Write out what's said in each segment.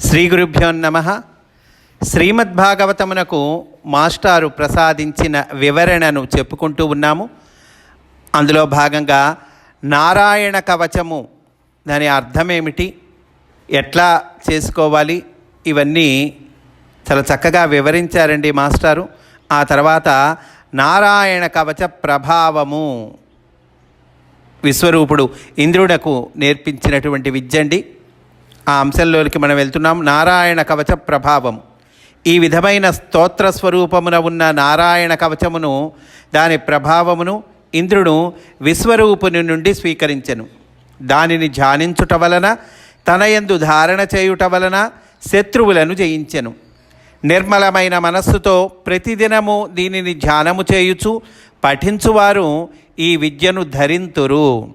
శ్రీ గురుభ్యో నమ. శ్రీమద్భాగవతమునకు మాస్టారు ప్రసాదించిన వివరణను చెప్పుకుంటూ ఉన్నాము. అందులో భాగంగా నారాయణ కవచము దాని అర్థం ఏమిటి ఎట్లా చేసుకోవాలి? ఇవన్నీ చాలా చక్కగా వివరించారండి మాస్టారు. ఆ తర్వాత నారాయణ కవచ ప్రభావము. విశ్వరూపుడు ఇంద్రుడకు నేర్పించినటువంటి విద్య అండి. ఆ అంశంలోనికి మనం వెళ్తున్నాం. నారాయణ కవచ ప్రభావం. ఈ విధమైన స్తోత్ర స్వరూపమున ఉన్న నారాయణ కవచమును దాని ప్రభావమును ఇంద్రుడు విశ్వరూపుని నుండి స్వీకరించెను. దానిని ధ్యానించుట వలన తన యందు ధారణ చేయుట వలన శత్రువులను జయించెను. నిర్మలమైన మనస్సుతో ప్రతిదినము దీనిని ధ్యానము చేయుచు పఠించువారు ఈ విద్యను ధరింతురు.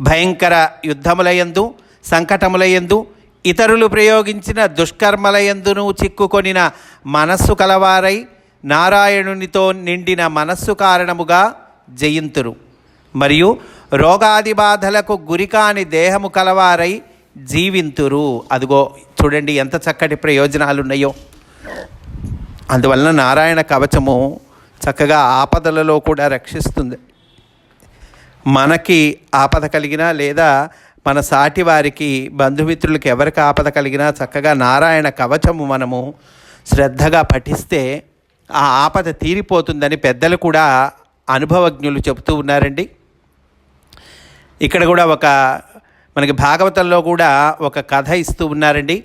భయంకర యుద్ధములయందు సంకటములయందు ఇతరులు ప్రయోగించిన దుష్కర్మలయందును చిక్కుకొనిన మనస్సు కలవారై నారాయణునితో నిండిన మనస్సు కారణముగా జయింతురు. మరియు రోగాది బాధలకు గురికాని దేహము కలవారై జీవింతురు. అదిగో చూడండి ఎంత చక్కటి ప్రయోజనాలు ఉన్నాయో అందువలన నారాయణ కవచము చక్కగా ఆపదలలో కూడా రక్షిస్తుంది. మనకి ఆపద కలిగినా లేదా మన సాటి వారికి బంధుమిత్రులకి ఎవరికి ఆపద కలిగినా చక్కగా నారాయణ కవచము మనము శ్రద్ధగా పఠిస్తే ఆ ఆపద తీరిపోతుందని పెద్దలు కూడా అనుభవజ్ఞులు చెబుతూ ఉన్నారండి. ఇక్కడ కూడా ఒక మనకి భాగవతంలో కూడా ఒక కథ ఇస్తూ ఉన్నారండి.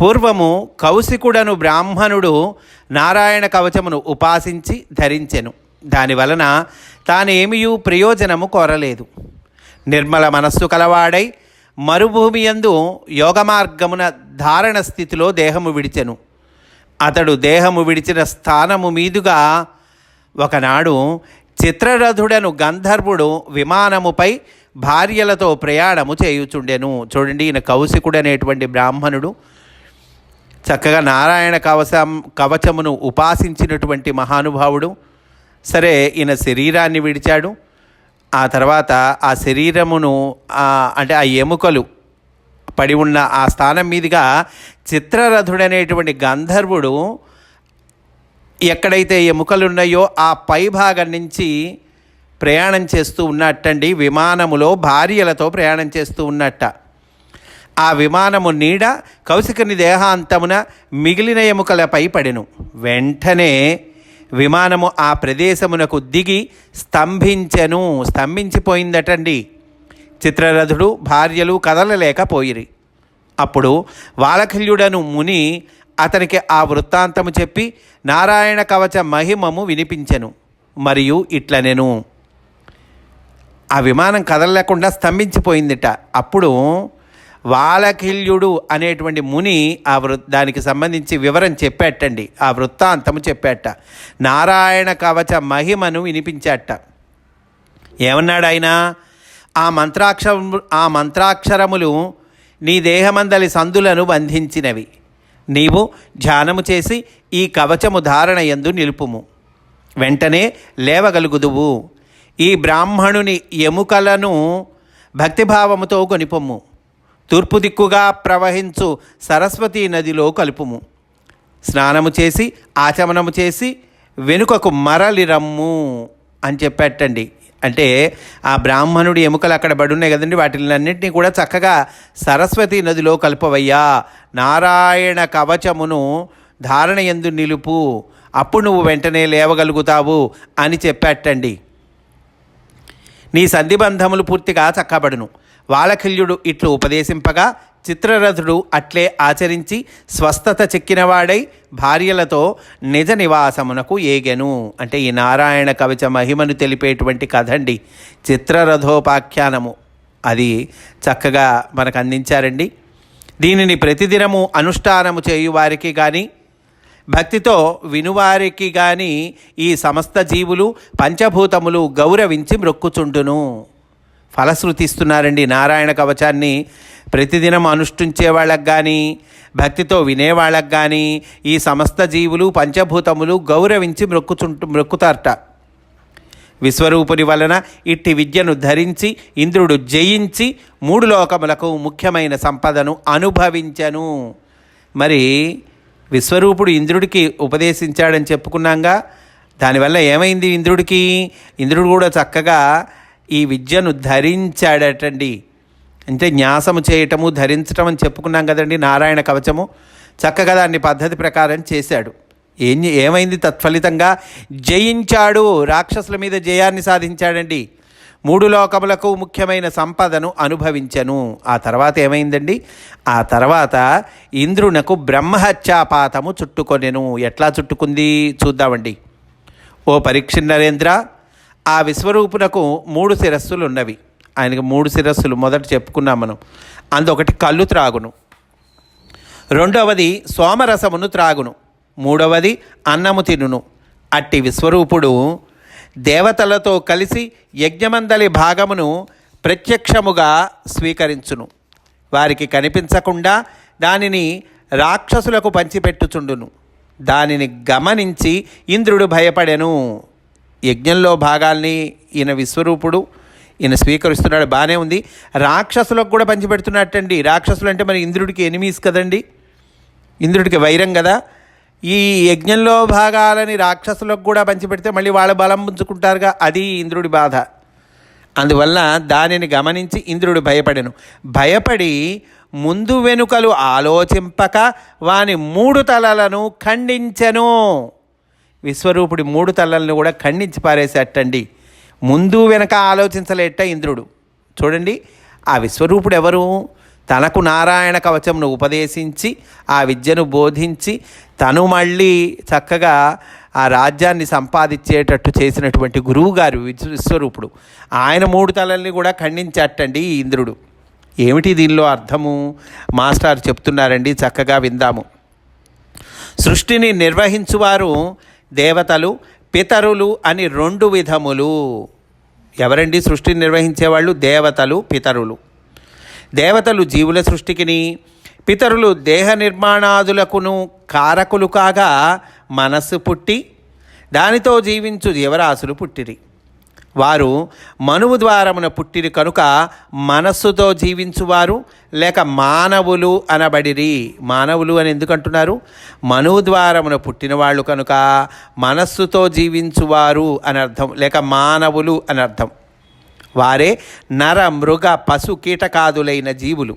పూర్వము కౌశికుడను బ్రాహ్మణుడు నారాయణ కవచమును ఉపాసించి ధరించెను. దానివలన తానేమియూ ప్రయోజనము కోరలేదు. నిర్మల మనస్సు కలవాడై మరుభూమి యందు యోగ మార్గమున ధారణ స్థితిలో దేహము విడిచెను. అతడు దేహము విడిచిన స్థానము మీదుగా ఒకనాడు చిత్రరథుడను గంధర్వుడు విమానముపై భార్యలతో ప్రయాణము చేయుచుండెను. చూడండి ఈయన కౌశికుడు అనేటువంటి బ్రాహ్మణుడు. చక్కగా నారాయణ కవచం కవచమును ఉపాసించినటువంటి మహానుభావుడు. సరే ఈయన శరీరాన్ని విడిచాడు. ఆ తర్వాత ఆ శరీరమును అంటే ఆ ఎముకలు పడి ఉన్న ఆ స్థానం మీదుగా చిత్రరథుడనేటువంటి గంధర్వుడు ఎక్కడైతే ఎముకలు ఉన్నాయో ఆ పై భాగం నుంచి ప్రయాణం చేస్తూ ఉన్నట్టండి. విమానములో భార్యలతో ప్రయాణం చేస్తూ ఉన్నట్ట. ఆ విమానము నీడ కౌశికుని దేహాంతమున మిగిలిన ఎముకలపై పడెను. వెంటనే విమానము ఆ ప్రదేశమునకు దిగి స్తంభించెను. స్తంభించిపోయిందటండి. చిత్రరథుడు భార్యలు కదలలేకపోయిరి. అప్పుడు వాలఖల్యుడను ముని అతనికి ఆ వృత్తాంతము చెప్పి నారాయణ కవచ మహిమము వినిపించెను. మరియు ఇట్లనెను. ఆ విమానం కదలలేకుండా స్తంభించిపోయిందిట. అప్పుడు వాలకిల్యుడు అనేటువంటి ముని ఆ వృ దానికి సంబంధించి వివరం చెప్పేటండి ఆ వృత్తాంతము చెప్పేట నారాయణ కవచ మహిమను వినిపించేట ఏమన్నాడు ఆయన ఆ మంత్రాక్ష ఆ మంత్రాక్షరములు నీ దేహమందలి సందులను బంధించినవి. నీవు ధ్యానము చేసి ఈ కవచము ధారణ యందు నిలుపుము. వెంటనే లేవగలుగుదువు. ఈ బ్రాహ్మణుని ఎముకలను భక్తిభావముతో కొనిపొమ్ము. తూర్పు దిక్కుగా ప్రవహించు సరస్వతీ నదిలో కలుపుము. స్నానము చేసి ఆచమనము చేసి వెనుకకు మరలి రమ్ము అని చెప్పేటండి అంటే ఆ బ్రాహ్మణుడి ఎముకలు అక్కడ పడున్నాయి కదండి వాటిలన్నింటినీ కూడా చక్కగా సరస్వతి నదిలో కలుపవయ్యా. నారాయణ కవచమును ధారణ ఎందు నిలుపు అప్పుడు నువ్వు వెంటనే లేవగలుగుతావు అని చెప్పేటండి నీ సంధిబంధములు పూర్తిగా చక్కబడును. వాలఖిల్యుడు ఇట్లు ఉపదేశింపగా చిత్రరథుడు అట్లే ఆచరించి స్వస్థత చెక్కినవాడై భార్యలతో నిజ నివాసమునకు ఏగెను. అంటే ఈ నారాయణ కవిచ మహిమను తెలిపేటువంటి కథ అండి చిత్రరథోపాఖ్యానము. అది చక్కగా మనకు అందించారండి దీనిని ప్రతిదినము అనుష్ఠానము చేయువారికి కానీ భక్తితో వినువారికి కానీ ఈ సమస్త జీవులు పంచభూతములు గౌరవించి మ్రొక్కుచుండును ఫలశ్రుతిస్తున్నారండి నారాయణ కవచాన్ని ప్రతిదినం అనుష్ఠించే వాళ్ళకు కానీ భక్తితో వినేవాళ్ళకు కానీ ఈ సమస్త జీవులు పంచభూతములు గౌరవించి మ్రొక్కుచుంటు మ్రొక్కుతారట విశ్వరూపుని వలన ఇట్టి విద్యను ధరించి ఇంద్రుడు జయించి మూడు లోకములకు ముఖ్యమైన సంపదను అనుభవించను. మరి విశ్వరూపుడు ఇంద్రుడికి ఉపదేశించాడని చెప్పుకున్నాగా దానివల్ల ఏమైంది ఇంద్రుడికి? ఇంద్రుడు కూడా చక్కగా ఈ విద్యను ధరించాడటండి. అంటే న్యాసము చేయటము ధరించటం అని చెప్పుకున్నాం కదండి నారాయణ కవచము. చక్కగా దాన్ని పద్ధతి ప్రకారం చేశాడు. ఏం ఏమైంది తత్ఫలితంగా? జయించాడు రాక్షసుల మీద జయాన్ని సాధించాడండి. మూడు లోకములకు ముఖ్యమైన సంపదను అనుభవించను. ఆ తర్వాత ఏమైందండి? ఆ తర్వాత ఇంద్రునకు బ్రహ్మహత్యాపాతము చుట్టుకొనెను. ఎట్లా చుట్టుకుంది? చూద్దామండి. ఓ పరీక్ష నరేంద్ర ఆ విశ్వరూపునకు మూడు శిరస్సులు ఉన్నవి ఆయనకు మూడు శిరస్సులు. మొదట చెప్పుకున్నాం మనం. అందొకటి కళ్ళు త్రాగును. రెండవది సోమరసమును త్రాగును. మూడవది అన్నము తినును. అట్టి విశ్వరూపుడు దేవతలతో కలిసి యజ్ఞమందలి భాగమును ప్రత్యక్షముగా స్వీకరించును. వారికి కనిపించకుండా దానిని రాక్షసులకు పంచిపెట్టుచుండును. దానిని గమనించి ఇంద్రుడు భయపడెను. యజ్ఞంలో భాగాల్ని ఈయన విశ్వరూపుడు ఈయన స్వీకరిస్తున్నాడు బాగానే ఉంది. రాక్షసులకు కూడా పంచిపెడుతున్నట్టండి. రాక్షసులు అంటే మరి ఇంద్రుడికి ఎనిమీస్ కదండి. ఇంద్రుడికి వైరం కదా. ఈ యజ్ఞంలో భాగాలని రాక్షసులకు కూడా పంచిపెడితే మళ్ళీ వాళ్ళ బలం పుంజుకుంటారుగా. అది ఇంద్రుడి బాధ. అందువల్ల దానిని గమనించి ఇంద్రుడు భయపడెను. భయపడి ముందు వెనుకలు ఆలోచింపక వాని మూడు తలలను ఖండించెను. విశ్వరూపుడి మూడు తలలను కూడా ఖండించి పారేసేటండి ముందు వెనక ఆలోచించలేట ఇంద్రుడు. చూడండి ఆ విశ్వరూపుడు ఎవరు? తనకు నారాయణ కవచమును ఉపదేశించి ఆ విద్యను బోధించి తను మళ్ళీ చక్కగా ఆ రాజ్యాన్ని సంపాదించేటట్టు చేసినటువంటి గురువుగారు విశ్వరూపుడు. ఆయన మూడు తలల్ని కూడా ఖండించేటండి ఈ ఇంద్రుడు. ఏమిటి దీనిలో అర్థము? మాస్టర్ చెప్తున్నారండి చక్కగా విందాము. సృష్టిని నిర్వహించువారు దేవతలు పితరులు అని రెండు విధములు. ఎవరండి సృష్టిని నిర్వహించేవాళ్ళు? దేవతలు పితరులు. దేవతలు జీవుల సృష్టికిని పితరులు దేహ నిర్మాణాదులకును కారకులు కాగా మనస్సు పుట్టి దానితో జీవించు జీవరాశులు పుట్టిరి. వారు మనువు ద్వారమున పుట్టిరి కనుక మనస్సుతో జీవించువారు లేక మానవులు అనబడిరి. మానవులు అని ఎందుకంటున్నారు? మనువు ద్వారమున పుట్టిన వాళ్ళు కనుక మనస్సుతో జీవించువారు అని అర్థం లేక మానవులు అని అర్థం వారే నర మృగ పశు కీటకాదులైన జీవులు.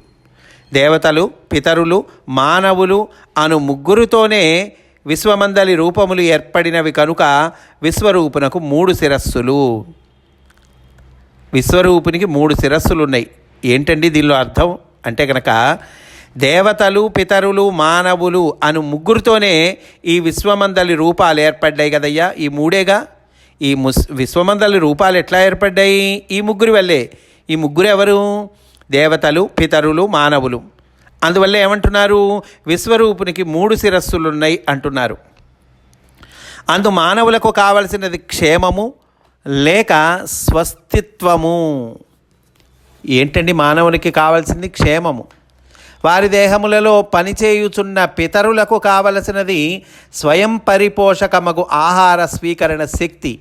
దేవతలు పితరులు మానవులు అను ముగ్గురుతోనే విశ్వమందలి రూపములు ఏర్పడినవి కనుక విశ్వరూపునకు మూడు శిరస్సులు. విశ్వరూపునికి మూడు శిరస్సులు ఉన్నాయి ఏంటండి దీనిలో అర్థం? అంటే కనుక దేవతలు పితరులు మానవులు అను ముగ్గురితోనే ఈ విశ్వమందలి రూపాలు ఏర్పడ్డాయి కదయ్యా. ఈ మూడేగా? ఈ ముస్ విశ్వమందలి రూపాలు ఎట్లా ఏర్పడ్డాయి? ఈ ముగ్గురు వల్లే. ఈ ముగ్గురు ఎవరు? దేవతలు పితరులు మానవులు. అందువల్ల ఏమంటున్నారు? విశ్వరూపునికి మూడు శిరస్సులున్నాయి అంటున్నారు. అందు మానవులకు కావలసినది క్షేమము లేక స్వస్థిత్వము ఏంటండి మానవునికి కావలసింది క్షేమము? వారి దేహములలో పనిచేయుచున్న పితరులకు కావలసినది స్వయం పరిపోషకమగు ఆహార స్వీకరణ శక్తి.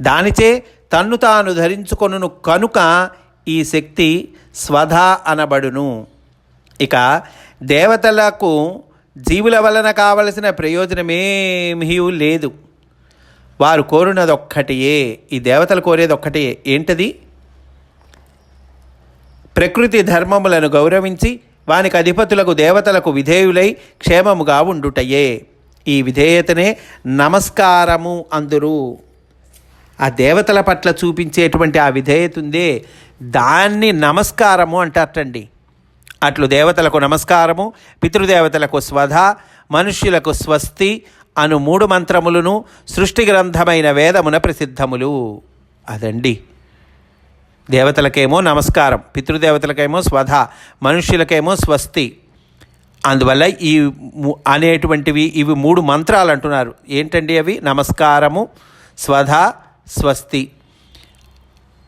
దానిచే తన్ను తాను ధరించుకొనును కనుక ఈ శక్తి స్వధ అనబడును. ఇక దేవతలకు జీవుల వలన కావలసిన ప్రయోజనమేమీ లేదు. వారు కోరినది ఒక్కటియే ఈ దేవతలు కోరేది ఒక్కటే ఏంటది? ప్రకృతి ధర్మములను గౌరవించి వానికి అధిపతులకు దేవతలకు విధేయులై క్షేమముగా ఉండుటయే. ఈ విధేయతనే నమస్కారము అందురు. ఆ దేవతల పట్ల చూపించేటువంటి ఆ విధేయత ఉందే దాన్ని నమస్కారము అంటారటండి. అట్లు దేవతలకు నమస్కారము పితృదేవతలకు స్వధ మనుష్యులకు స్వస్తి అను మూడు మంత్రములను సృష్టి గ్రంథమైన వేదమున ప్రసిద్ధములు. అదండి. దేవతలకేమో నమస్కారం పితృదేవతలకేమో స్వధ మనుష్యులకేమో స్వస్తి. అందువల్ల ఈ అనేటువంటివి ఇవి మూడు మంత్రాలు అంటున్నారు ఏంటండి అవి? నమస్కారము స్వధ స్వస్తి.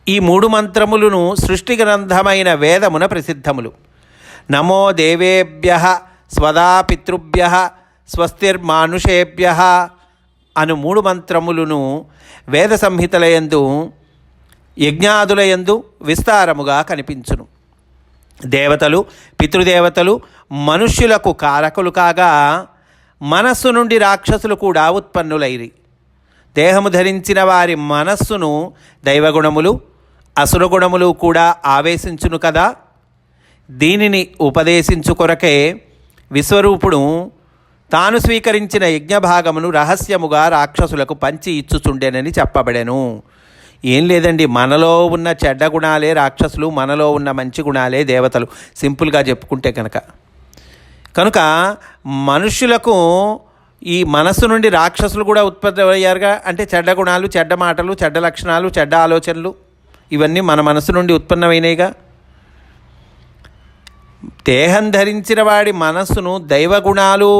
ఈ మూడు మంత్రములను సృష్టి గ్రంథమైన వేదమున ప్రసిద్ధములు. నమో దేవేభ్య స్వదా పితృభ్య స్వస్తిర్మానుషేభ్య అను మూడు మంత్రములను వేద సంహితలయందు యజ్ఞాదులయందు విస్తారముగా కనిపించును. దేవతలు పితృదేవతలు మనుష్యులకు కారకులు కాగా మనస్సు నుండి రాక్షసులు కూడా ఉత్పన్నులైరి. దేహము ధరించిన వారి మనస్సును దైవగుణములు అసురగుణములు కూడా ఆవేశించును కదా. దీనిని ఉపదేశించు కొరకే విశ్వరూపుడు తాను స్వీకరించిన యజ్ఞభాగమును రహస్యముగా రాక్షసులకు పంచి ఇచ్చుచుండెనని చెప్పబడెను. ఏం లేదండి మనలో ఉన్న చెడ్డ గుణాలే రాక్షసులు మనలో ఉన్న మంచి గుణాలే దేవతలు. సింపుల్గా చెప్పుకుంటే కనుక కనుక మనుష్యులకు ఈ మనస్సు నుండి రాక్షసులు కూడా ఉత్పత్తి అయ్యారుగా అంటే చెడ్డ గుణాలు చెడ్డ మాటలు చెడ్డ లక్షణాలు చెడ్డ ఆలోచనలు ఇవన్నీ మన మనసు నుండి ఉత్పన్నమైనవిగా దేహం ధరించిన వాడి మనస్సును దైవగుణాలు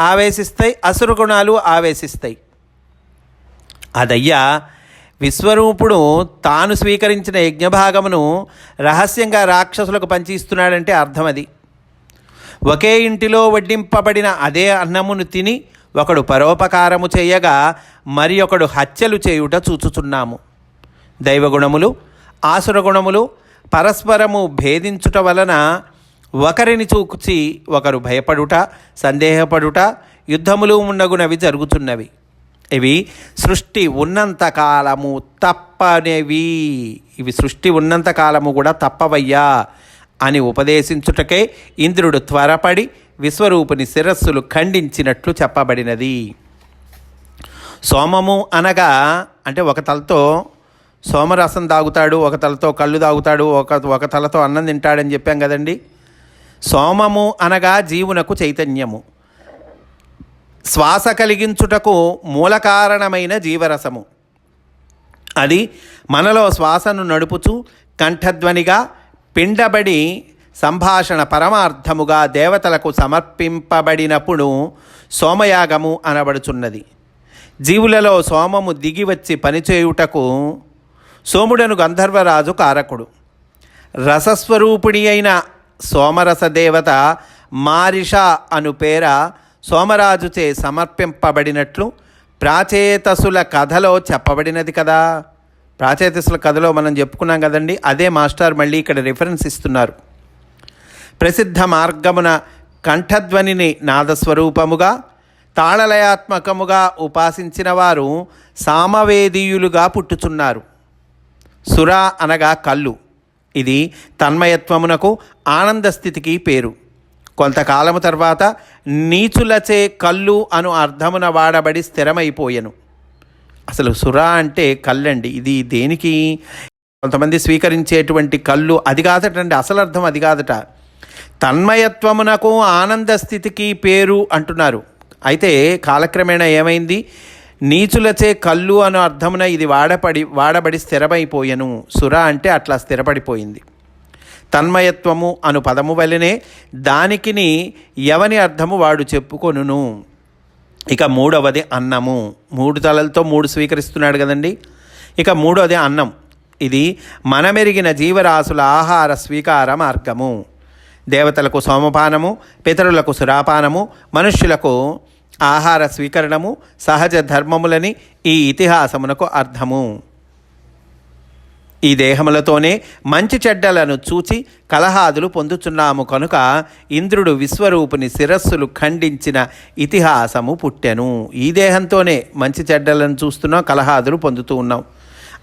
ఆవేశిస్తాయి అసురు గుణాలు ఆవేశిస్తాయి. అదయ్యా విశ్వరూపుడు తాను స్వీకరించిన యజ్ఞభాగమును రహస్యంగా రాక్షసులకు పంచి ఇస్తున్నాడంటే అర్థం అది ఒకే ఇంటిలో వడ్డింపబడిన అదే అన్నమును తిని ఒకడు పరోపకారము చేయగా మరి ఒకడు హత్యలు చేయుట చూచుచున్నాము. దైవగుణములు ఆసురగుణములు పరస్పరము భేదించుట వలన ఒకరిని చూచి ఒకరు భయపడుట సందేహపడుట యుద్ధములు ఉండగునవి జరుగుతున్నవి. ఇవి సృష్టి ఉన్నంత కాలము తప్పనేవి. ఇవి సృష్టి ఉన్నంత కాలము కూడా తప్పవయ్యా అని ఉపదేశించుటకే ఇంద్రుడు త్వరపడి విశ్వరూపుని శిరస్సులు ఖండించినట్లు చెప్పబడినది. సోమము అనగా అంటే ఒక తలతో సోమరసం తాగుతాడు ఒక తలతో కళ్ళు తాగుతాడు ఒక ఒక తలతో అన్నం తింటాడని చెప్పాం కదండి. సోమము అనగా జీవునకు చైతన్యము. శ్వాస కలిగించుటకు మూల కారణమైన జీవరసము. అది మనలో శ్వాసను నడుపుచు కంఠధ్వనిగా పిండబడి సంభాషణ పరమార్థముగా దేవతలకు సమర్పింపబడినప్పుడు సోమయాగము అనబడుచున్నది. జీవులలో సోమము దిగి వచ్చి పనిచేయుటకు సోముడను గంధర్వరాజు కారకుడు. రసస్వరూపిణి అయిన సోమరసదేవత మారిష అను పేర సోమరాజుచే సమర్పింపబడినట్లు ప్రాచేతసుల కథలో చెప్పబడినది కదా. ప్రాచేతసుల కథలో మనం చెప్పుకున్నాం కదండి అదే మాస్టర్ మళ్ళీ ఇక్కడ రిఫరెన్స్ ఇస్తున్నారు. ప్రసిద్ధ మార్గమున కంఠధ్వనిని నాదస్వరూపముగా తాళలయాత్మకముగా ఉపాసించిన వారు సామవేదీయులుగా పుట్టుచున్నారు. సుర అనగా కళ్ళు. ఇది తన్మయత్వమునకు ఆనంద స్థితికి పేరు. కొంతకాలము తర్వాత నీచులచే కళ్ళు అను అర్థమున వాడబడి స్థిరమైపోయెను. అసలు సురా అంటే కళ్ళండి. ఇది దేనికి? కొంతమంది స్వీకరించేటువంటి కళ్ళు అది కాదటండి. అసలు అర్థం అది కాదట. తన్మయత్వమునకు ఆనంద స్థితికి పేరు అంటున్నారు. అయితే కాలక్రమేణా ఏమైంది? నీచులచే కళ్ళు అను అర్థమున ఇది వాడపడి వాడబడి స్థిరమైపోయెను. సుర అంటే అట్లా స్థిరపడిపోయింది. తన్మయత్వము అను పదము వలనే దానికిని ఎవని అర్థము వాడు చెప్పుకొనును. ఇక మూడవది అన్నము. మూడు తలలతో మూడు స్వీకరిస్తున్నాడు కదండి. ఇక మూడవది అన్నం. ఇది మనమెరిగిన జీవరాశుల ఆహార స్వీకార మార్గము. దేవతలకు సోమపానము పితరులకు సురాపానము మనుష్యులకు ఆహార స్వీకరణము సహజ ధర్మములని ఈ ఇతిహాసమునకు అర్థము. ఈ దేహములతోనే మంచి చెడ్డలను చూచి కలహాదులు పొందుచున్నాము కనుక ఇంద్రుడు విశ్వరూపుని శిరస్సులు ఖండించిన ఇతిహాసము పుట్టెను. ఈ దేహంతోనే మంచి చెడ్డలను చూస్తున్నాం కలహాదులు పొందుతూ ఉన్నాం.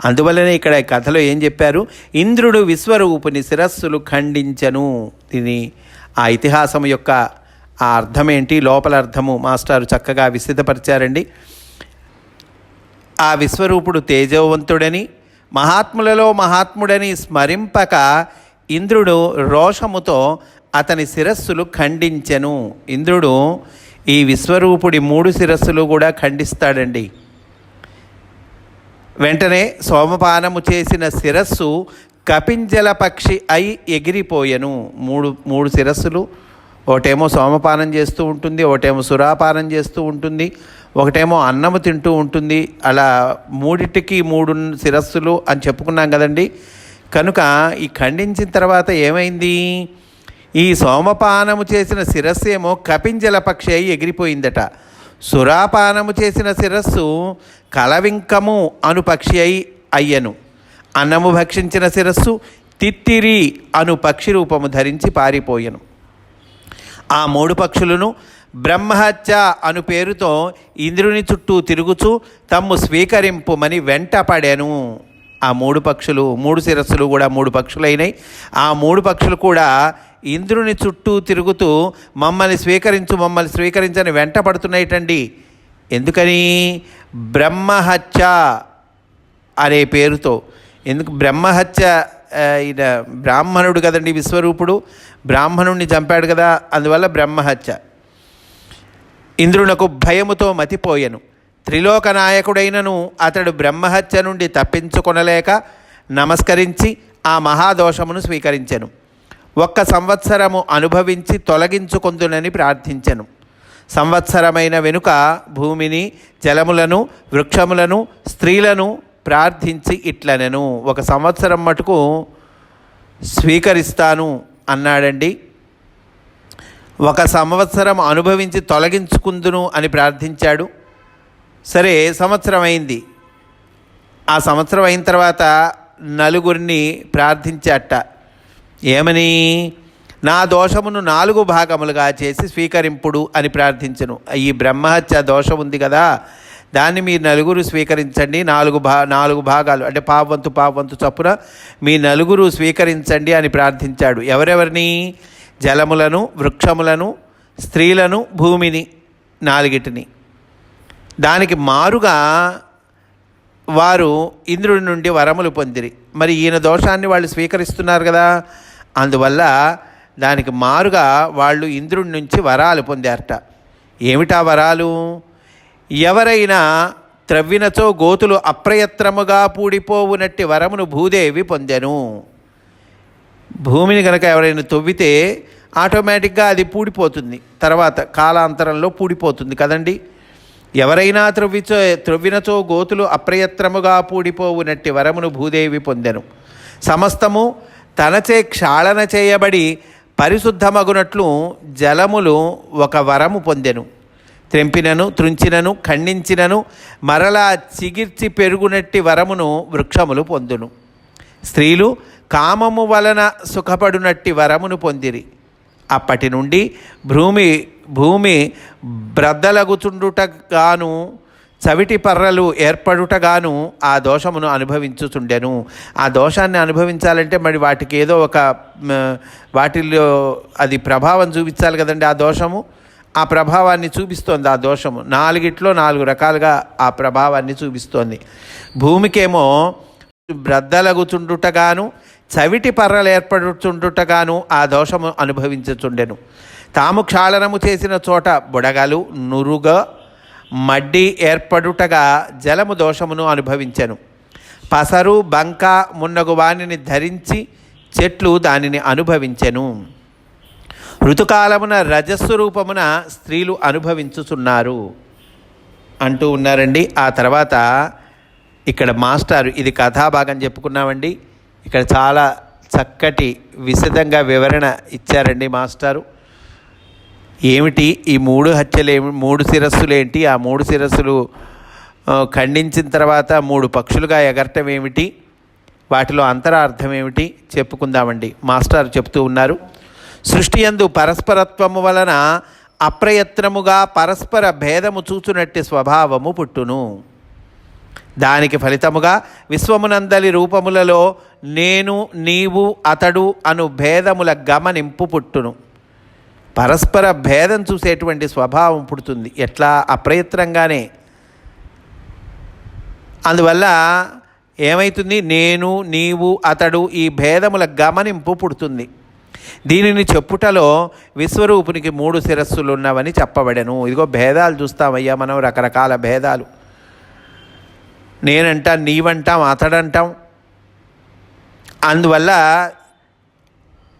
అందువలనే ఇక్కడ ఈ కథలో ఏం చెప్పారు? ఇంద్రుడు విశ్వరూపుని శిరస్సులు ఖండించను. దీని ఆ ఇతిహాసం యొక్క ఆ అర్థం ఏంటి లోపల అర్థము. మాస్టారు చక్కగా విసితపరిచారండి ఆ విశ్వరూపుడు తేజోవంతుడని మహాత్ములలో మహాత్ముడని స్మరింపక ఇంద్రుడు రోషముతో అతని శిరస్సులు ఖండించెను. ఇంద్రుడు ఈ విశ్వరూపుడి మూడు శిరస్సులు కూడా ఖండిస్తాడండి. వెంటనే సోమపానము చేసిన శిరస్సు కపింజల పక్షి అయి ఎగిరిపోయెను. మూడు మూడు శిరస్సులు. ఒకటేమో సోమపానం చేస్తూ ఉంటుంది ఒకటేమో సురాపానం చేస్తూ ఉంటుంది ఒకటేమో అన్నము తింటూ ఉంటుంది. అలా మూడిటికి మూడు శిరస్సులు అని చెప్పుకున్నాం కదండి. కనుక ఈ ఖండించిన తర్వాత ఏమైంది? ఈ సోమపానము చేసిన శిరస్సు ఏమో కపింజల పక్షి అయి ఎగిరిపోయిందట. సురాపానము చేసిన శిరస్సు కలవింకము అను పక్షి అయి అయ్యను. అన్నము భక్షించిన శిరస్సు తిత్తిరి అను పక్షి రూపము ధరించి పారిపోయెను. ఆ మూడు పక్షులను బ్రహ్మహత్య అను పేరుతో ఇంద్రుని చుట్టూ తిరుగుచూ తమ్ము స్వీకరింపుమని వెంటపడాను ఆ మూడు పక్షులు మూడు శిరస్సులు కూడా మూడు పక్షులైనాయి ఆ మూడు పక్షులు కూడా ఇంద్రుని చుట్టూ తిరుగుతూ మమ్మల్ని స్వీకరించు మమ్మల్ని స్వీకరించని వెంట పడుతున్నాయిటండి. ఎందుకని? బ్రహ్మహత్య అనే పేరుతో. ఎందుకు? బ్రహ్మహత్య ఈయన బ్రాహ్మణుడు కదండి విశ్వరూపుడు. బ్రాహ్మణుణ్ణి చంపాడు కదా అందువల్ల బ్రహ్మహత్య. ఇంద్రునకు భయముతో మతిపోయెను. త్రిలోక నాయకుడైనను అతడు బ్రహ్మహత్య నుండి తప్పించుకొనలేక నమస్కరించి ఆ మహాదోషమును స్వీకరించెను. ఒక్క సంవత్సరము అనుభవించి తొలగించుకొందునని ప్రార్థించెను. సంవత్సరమైన వెనుక భూమిని జలములను వృక్షములను స్త్రీలను ప్రార్థించి ఇట్లా నేను ఒక సంవత్సరం మటుకు స్వీకరిస్తాను అన్నాడండి. ఒక సంవత్సరం అనుభవించి తొలగించుకుందును అని ప్రార్థించాడు. సరే సంవత్సరం అయింది. ఆ సంవత్సరం అయిన తర్వాత నలుగురిని ప్రార్థించాట. ఏమని? నా దోషమును నాలుగు భాగములుగా చేసి స్వీకరింపుడు అని ప్రార్థించను. ఈ బ్రహ్మహత్య దోషం ఉంది కదా దాన్ని మీరు నలుగురు స్వీకరించండి. నాలుగు భా నాలుగు భాగాలు. అంటే పావంతు పావంతు చొప్పున మీ నలుగురు స్వీకరించండి అని ప్రార్థించాడు. ఎవరెవరిని? జలములను వృక్షములను స్త్రీలను భూమిని నాలుగిటిని. దానికి మారుగా వారు ఇంద్రుడి నుండి వరములు పొందిరి. మరి ఈయన దోషాన్ని వాళ్ళు స్వీకరిస్తున్నారు కదా. అందువల్ల దానికి మారుగా వాళ్ళు ఇంద్రుడి నుంచి వరాలు పొందారట. ఏమిటా వరాలు? ఎవరైనా త్రవ్వినచో గోతులు అప్రయత్నముగా పూడిపోవునట్టి వరమును భూదేవి పొందెను. భూమిని కనుక ఎవరైనా తవ్వితే ఆటోమేటిక్గా అది పూడిపోతుంది. తర్వాత కాలాంతరంలో పూడిపోతుంది కదండి. ఎవరైనా త్రవ్విచో త్రవ్వినచో గోతులు అప్రయత్నముగా పూడిపోవునట్టి వరమును భూదేవి పొందెను. సమస్తము తనచే క్షాళన చేయబడి పరిశుద్ధమగునట్లు జలములు ఒక వరము పొందెను. త్రెంపినను త్రుంచినను ఖండించినను మరలా చిగిర్చి పెరుగునట్టి వరమును వృక్షములు పొందును. స్త్రీలు కామము వలన సుఖపడునట్టి వరమును పొందిరి. అప్పటి నుండి భూమి భూమి బ్రద్దలగుచుండుటగాను చవిటి పర్రలు ఏర్పడుటగాను ఆ దోషమును అనుభవించుచుండెను. ఆ దోషాన్ని అనుభవించాలంటే మరి వాటికి ఏదో ఒక వాటిల్లో అది ప్రభావం చూపించాలి కదండి ఆ దోషము. ఆ ప్రభావాన్ని చూపిస్తోంది ఆ దోషము. నాలుగిట్లో నాలుగు రకాలుగా ఆ ప్రభావాన్ని చూపిస్తోంది. భూమికేమో బ్రద్దలగుచుండుటగాను చవిటి పర్రలు ఏర్పడుచుండుటగాను ఆ దోషము అనుభవించుచుండెను. తాము క్షాళనము చేసిన చోట బుడగలు నురుగ మడ్డి ఏర్పడుటగా జలము దోషమును అనుభవించెను. పసరు బంక మున్నగు వానిని ధరించి చెట్లు దానిని అనుభవించెను. ఋతుకాలమున రజస్సు రూపమున స్త్రీలు అనుభవించుచున్నారు. అంటూ ఉన్నారండి. ఆ తర్వాత ఇక్కడ మాస్టారు ఇది కథాభాగం చెప్పుకున్నామండి. ఇక్కడ చాలా చక్కటి విశదంగా వివరణ ఇచ్చారండి మాస్టారు. ఏమిటి? ఈ మూడు హత్యలు ఏమి మూడు శిరస్సులు ఏంటి ఆ మూడు శిరస్సులు ఖండించిన తర్వాత మూడు పక్షులుగా ఎగరటం ఏమిటి? వాటిలో అంతరార్థం ఏమిటి? చెప్పుకుందామండి. మాస్టర్ చెప్తూ ఉన్నారు. సృష్టి యందు పరస్పరత్వము వలన అప్రయత్నముగా పరస్పర భేదము చూచునట్టి స్వభావము పుట్టును. దానికి ఫలితముగా విశ్వమునందలి రూపములలో నేను నీవు అతడు అను భేదముల గమనింపు పుట్టును. పరస్పర భేదం చూసేటువంటి స్వభావం పుడుతుంది. ఎట్లా? అప్రయత్నంగానే. అందువల్ల ఏమైతుంది? నేను నీవు అతడు ఈ భేదముల గమనింపు పుడుతుంది. దీనిని చెప్పుటలో విశ్వరూపునికి మూడు శిరస్సులు ఉన్నవని చెప్పబడెను. ఇదిగో భేదాలు చూస్తామయ్యా మనం రకరకాల భేదాలు. నేనంటాం నీవంటాం అతడంటాం. అందువల్ల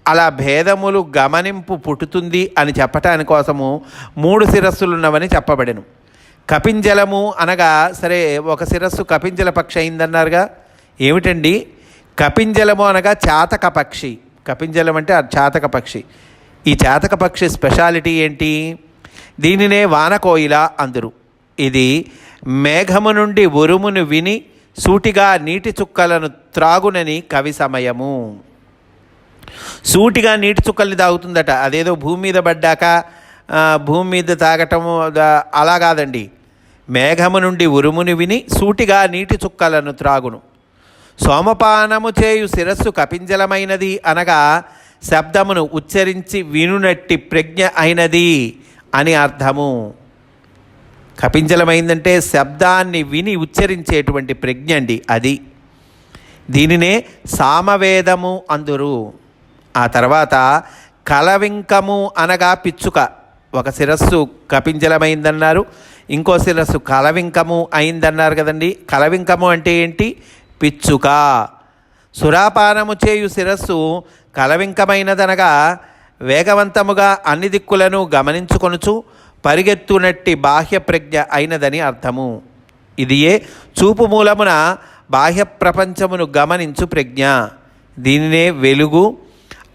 అలా భేదములు గమనింపు పుట్టుతుంది అని చెప్పటాని కోసము మూడు శిరస్సులున్నవని చెప్పబడెను. కపింజలము అనగా సరే ఒక శిరస్సు కపింజల పక్షి అయిందన్నారుగా. ఏమిటండి? కపింజలము అనగా చాతక పక్షి. కపింజలం అంటే ఆ చాతక పక్షి. ఈ చాతక పక్షి స్పెషాలిటీ ఏంటి? దీనినే వానకోయిల అందురు. ఇది మేఘము నుండి ఉరుమును విని సూటిగా నీటి చుక్కలను త్రాగునని కవి సమయము. సూటిగా నీటి చుక్కల్ని తాగుతుందట. అదేదో భూమి మీద పడ్డాక భూమి మీద తాగటము అలా కాదండి. మేఘము నుండి ఉరుముని విని సూటిగా నీటి చుక్కలను త్రాగును. సోమపానము చేయు శిరస్సు కపింజలమైనది అనగా శబ్దమును ఉచ్చరించి వినునట్టి ప్రజ్ఞ అయినది అని అర్థము. కపింజలమైందంటే శబ్దాన్ని విని ఉచ్చరించేటువంటి ప్రజ్ఞ అండి అది. దీనినే సామవేదము అందురు. ఆ తర్వాత కలవింకము అనగా పిచ్చుక. ఒక శిరస్సు కపింజలమైందన్నారు ఇంకో శిరస్సు కలవింకము అయిందన్నారు కదండి. కలవింకము అంటే ఏంటి? పిచ్చుక సురాపానము చేయు శిరస్సు కలవింకమైనదనగా వేగవంతముగా అన్ని దిక్కులను గమనించుకొనుచు పరిగెత్తునట్టి బాహ్య ప్రజ్ఞ అయినదని అర్థము. ఇది ఏ చూపు మూలమున బాహ్య ప్రపంచమును గమనించు ప్రజ్ఞ. దీనినే వెలుగు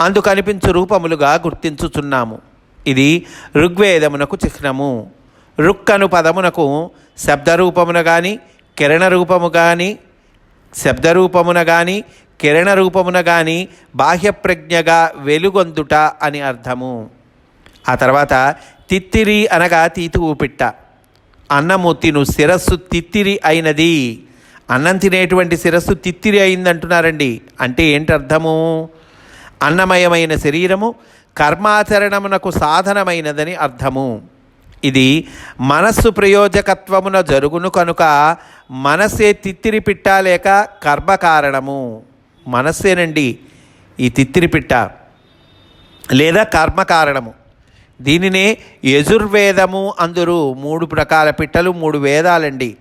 అందు కనిపించు రూపములుగా గుర్తించుచున్నాము. ఇది ఋగ్వేదమునకు చిహ్నము. రుక్కను పదమునకు శబ్దరూపమున కానీ కిరణ రూపము కానీ శబ్దరూపమున కానీ కిరణ రూపమున కానీ బాహ్యప్రజ్ఞగా వెలుగొందుట అని అర్థము. ఆ తర్వాత తిత్తిరి అనగా తీతు ఊపిట్ట. అన్నము తిను శిరస్సు తిత్తిరి అయినది. అన్నం తినేటువంటి శిరస్సు తిత్తిరి అయిందంటున్నారండి. అంటే ఏంటి అర్థము అన్నమయమైన శరీరము కర్మాచరణమునకు సాధనమైనదని అర్థము. ఇది మనస్సు ప్రయోజకత్వమున జరుగును కనుక మనస్సే తిత్తిరి పిట్ట లేక కర్మ కారణము. మనస్సేనండి ఈ తిత్తిరి పిట్ట లేదా కర్మకారణము దీనినే యజుర్వేదము అందురు మూడు రకాల పిట్టలు మూడు వేదాలండి.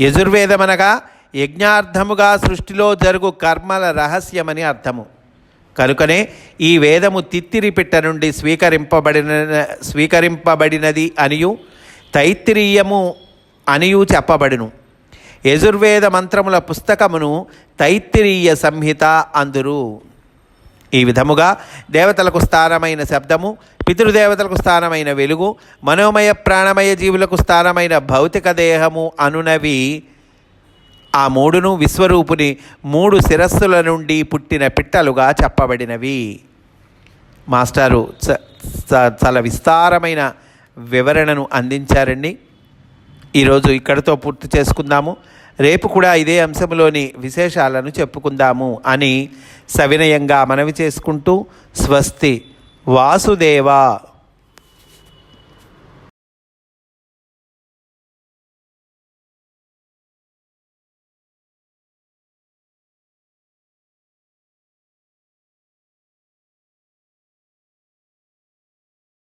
యజుర్వేదమనగా యజ్ఞార్థముగా సృష్టిలో జరుగు కర్మల రహస్యమని అర్థము. కనుకనే ఈ వేదము తిత్తిరి పిట్ట నుండి స్వీకరింపబడిన స్వీకరింపబడినది అనియు తైత్తిరీయము అనియు చెప్పబడును. యజుర్వేద మంత్రముల పుస్తకమును తైత్తిరీయ సంహిత అందురు. ఈ విధముగా దేవతలకు స్థానమైన శబ్దము పితృదేవతలకు స్థానమైన వెలుగు మనోమయ ప్రాణమయ జీవులకు స్థానమైన భౌతిక దేహము అనునవి ఆ మూడును విశ్వరూపుని మూడు శిరస్సుల నుండి పుట్టిన పిట్టలుగా చెప్పబడినవి. మాస్టారు చ- చాలా విస్తారమైన వివరణను అందించారండి. ఈరోజు ఇక్కడితో పూర్తి చేసుకుందాము. రేపు కూడా ఇదే అంశంలోని విశేషాలను చెప్పుకుందాము అని సవినయంగా మనవి చేసుకుంటూ స్వస్తి వాసుదేవ.